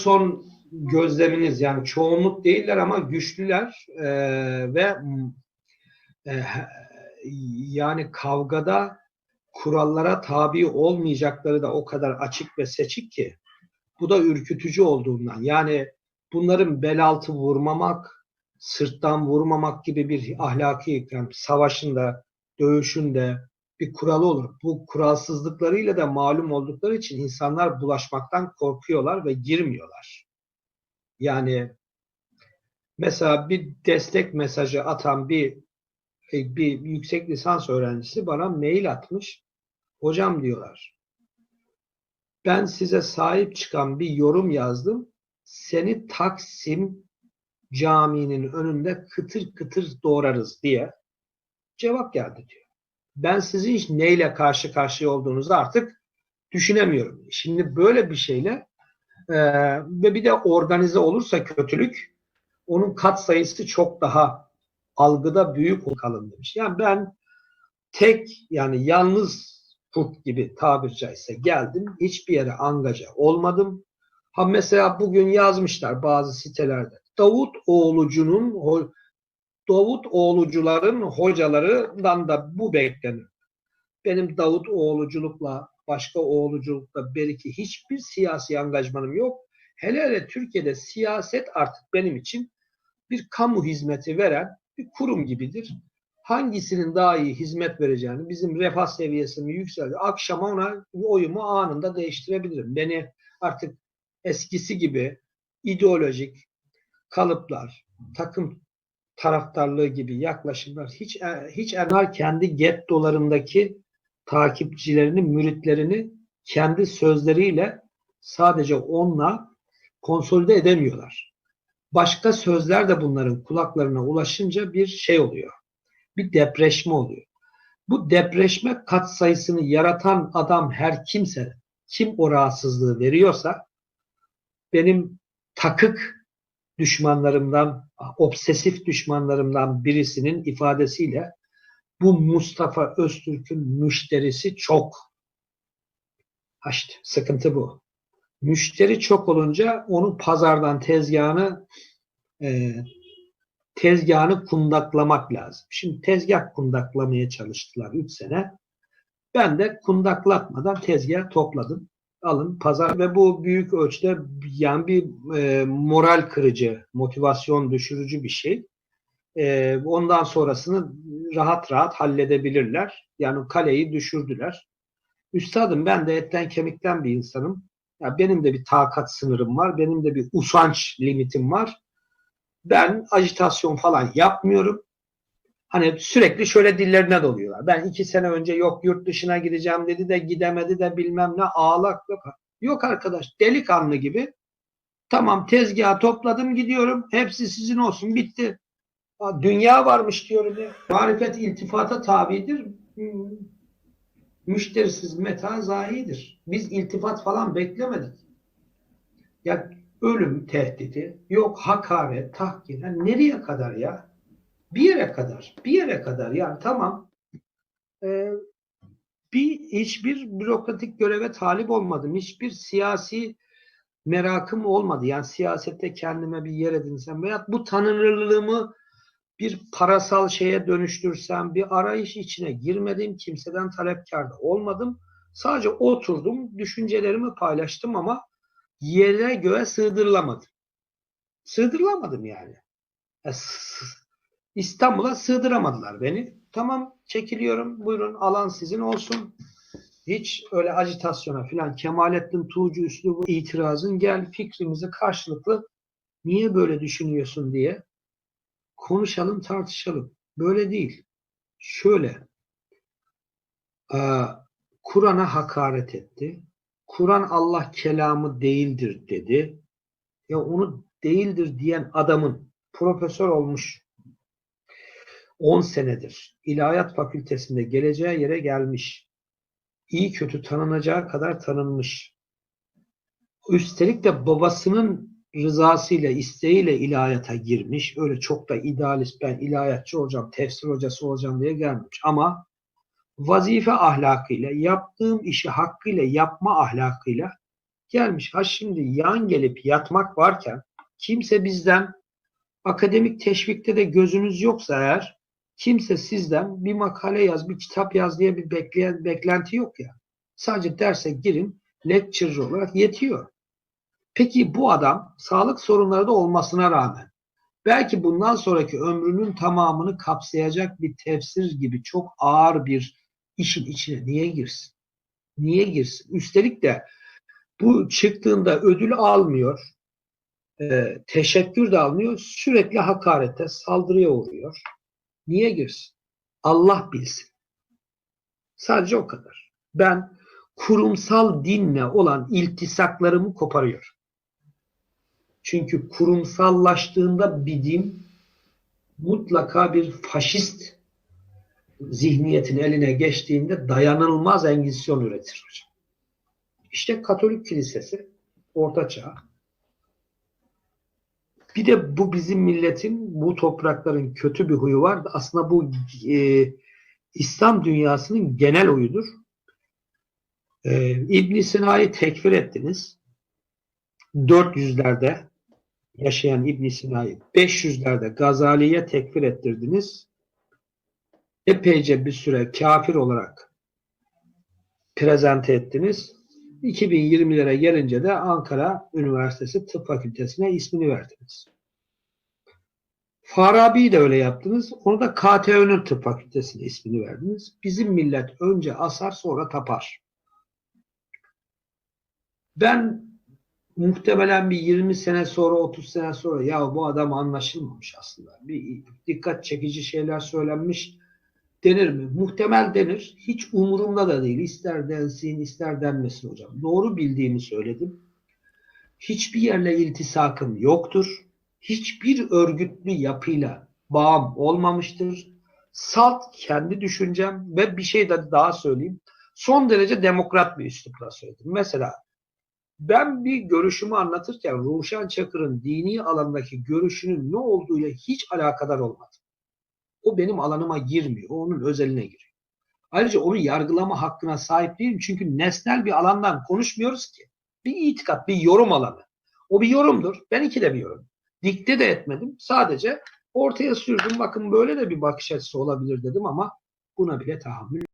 son gözleminiz yani çoğunluk değiller ama güçlüler e, ve e, yani kavgada kurallara tabi olmayacakları da o kadar açık ve seçik ki bu da ürkütücü olduğundan. Yani bunların bel altı vurmamak, sırttan vurmamak gibi bir ahlaki yani savaşın da dövüşün de bir kuralı olur. Bu kuralsızlıklarıyla da malum oldukları için insanlar bulaşmaktan korkuyorlar ve girmiyorlar. Yani mesela bir destek mesajı atan bir bir yüksek lisans öğrencisi bana mail atmış. Hocam diyorlar. Ben size sahip çıkan bir yorum yazdım. Seni Taksim caminin önünde kıtır kıtır doğrarız diye cevap geldi diyor. Ben sizin neyle karşı karşıya olduğunuzu artık düşünemiyorum. Şimdi böyle bir şeyle e, ve bir de organize olursa kötülük onun kat sayısı çok daha algıda büyük kalın demiş. Yani ben tek yani yalnız kurt gibi tabir caizse geldim. Hiçbir yere angaja olmadım. Ha mesela bugün yazmışlar bazı sitelerde. Davut oğlucunun Davut oğlucuların hocalarından da bu beklenir. Benim Davut oğluculukla başka oğluculukla belki hiçbir siyasi angajmanım yok. Hele hele Türkiye'de siyaset artık benim için bir kamu hizmeti veren bir kurum gibidir. Hangisinin daha iyi hizmet vereceğini, bizim refah seviyesini yükseldi. Akşama ona oyumu anında değiştirebilirim. Beni artık eskisi gibi ideolojik kalıplar, takım taraftarlığı gibi yaklaşımlar hiç hiç onlar kendi gettolarındaki takipçilerini, müritlerini kendi sözleriyle sadece onunla konsolide edemiyorlar. Başka sözler de bunların kulaklarına ulaşınca bir şey oluyor. Bir depreşme oluyor. Bu depreşme kat sayısını yaratan adam her kimse, kim o rahatsızlığı veriyorsa benim takık düşmanlarımdan, obsesif düşmanlarımdan birisinin ifadesiyle bu Mustafa Öztürk'ün müşterisi çok. Ha işte sıkıntı bu. Müşteri çok olunca onun pazardan tezgahını e, tezgahını kundaklamak lazım. Şimdi tezgah kundaklamaya çalıştılar 3 sene. Ben de kundaklatmadan tezgah topladım. Alın pazar ve bu büyük ölçüde yani bir e, moral kırıcı, motivasyon düşürücü bir şey. E, ondan sonrasını rahat rahat halledebilirler. Yani kaleyi düşürdüler. Üstadım ben de etten kemikten bir insanım. Ya benim de bir takat sınırım var. Benim de bir usanç limitim var. Ben ajitasyon falan yapmıyorum. Hani sürekli şöyle dillerine doluyorlar. Ben iki sene önce yok yurt dışına gideceğim dedi de gidemedi de bilmem ne ağlak yok. Yok arkadaş delikanlı gibi. Tamam tezgahı topladım gidiyorum. Hepsi sizin olsun bitti. Dünya varmış diyorum ya. Marifet iltifata tabidir. Müşterisiz meta zahidir. Biz iltifat falan beklemedik. Ya ölüm tehdidi, yok hakaret, tahkir. Yani nereye kadar ya? Bir yere kadar. Bir yere kadar. Yani tamam. Ee, bir hiçbir bürokratik göreve talip olmadım. Hiçbir siyasi merakım olmadı. Yani siyasette kendime bir yer edinsem veya bu tanınırlığımı bir parasal şeye dönüştürsem, bir arayış içine girmedim, kimseden talepkar da olmadım. Sadece oturdum, düşüncelerimi paylaştım ama yere göğe sığdırılamadım. Sığdırılamadım yani. İstanbul'a sığdıramadılar beni. Tamam çekiliyorum, buyurun alan sizin olsun. Hiç öyle agitasyona filan Kemalettin Tuğcu üslubu itirazın gel fikrimizi karşılıklı niye böyle düşünüyorsun diye konuşalım tartışalım. Böyle değil. Şöyle Kur'an'a hakaret etti. Kur'an Allah kelamı değildir dedi. Ya onu değildir diyen adamın profesör olmuş 10 senedir ilahiyat fakültesinde geleceği yere gelmiş. İyi kötü tanınacağı kadar tanınmış. Üstelik de babasının rızasıyla, isteğiyle ilahiyata girmiş. Öyle çok da idealist ben ilahiyatçı olacağım, tefsir hocası olacağım diye gelmiş. Ama vazife ahlakıyla, yaptığım işi hakkıyla yapma ahlakıyla Gelmiş ha şimdi yan gelip yatmak varken kimse bizden akademik teşvikte de gözünüz yoksa eğer kimse sizden bir makale yaz, bir kitap yaz diye bir bekleyen beklenti yok ya. Sadece derse girin, lecturer olarak yetiyor. Peki bu adam sağlık sorunları da olmasına rağmen belki bundan sonraki ömrünün tamamını kapsayacak bir tefsir gibi çok ağır bir işin içine niye girsin? Niye girsin? Üstelik de bu çıktığında ödül almıyor, e, teşekkür de almıyor, sürekli hakarete, saldırıya uğruyor. Niye girsin? Allah bilsin. Sadece o kadar. Ben kurumsal dinle olan iltisaklarımı koparıyorum. Çünkü kurumsallaştığında bir din mutlaka bir faşist zihniyetin eline geçtiğinde dayanılmaz engizisyon üretir. İşte Katolik Kilisesi Orta Çağ. Bir de bu bizim milletin, bu toprakların kötü bir huyu var. Aslında bu e, İslam dünyasının genel huyudur. E, İbn Sina'yı tekfir ettiniz. 400'lerde yaşayan İbn Sina'yı 500'lerde Gazali'ye tekfir ettirdiniz. Epeyce bir süre kafir olarak prezente ettiniz. 2020'lere gelince de Ankara Üniversitesi Tıp Fakültesine ismini verdiniz. Farabi'yi de öyle yaptınız. Onu da KTÖ'nün Tıp Fakültesine ismini verdiniz. Bizim millet önce asar sonra tapar. Ben muhtemelen bir 20 sene sonra 30 sene sonra ya bu adam anlaşılmamış aslında. Bir dikkat çekici şeyler söylenmiş denir mi? Muhtemel denir. Hiç umurumda da değil. İster densin ister denmesin hocam. Doğru bildiğimi söyledim. Hiçbir yerle iltisakım yoktur. Hiçbir örgütlü yapıyla bağım olmamıştır. Salt kendi düşüncem ve bir şey de daha söyleyeyim. Son derece demokrat bir üslupla söyledim. Mesela ben bir görüşümü anlatırken Ruşen Çakır'ın dini alandaki görüşünün ne olduğuyla hiç alakadar olmadım. O benim alanıma girmiyor. O onun özeline giriyor. Ayrıca onu yargılama hakkına sahip değilim. Çünkü nesnel bir alandan konuşmuyoruz ki. Bir itikat, bir yorum alanı. O bir yorumdur. Ben iki de bir yorum. Dikte de etmedim. Sadece ortaya sürdüm. Bakın böyle de bir bakış açısı olabilir dedim ama buna bile tahammül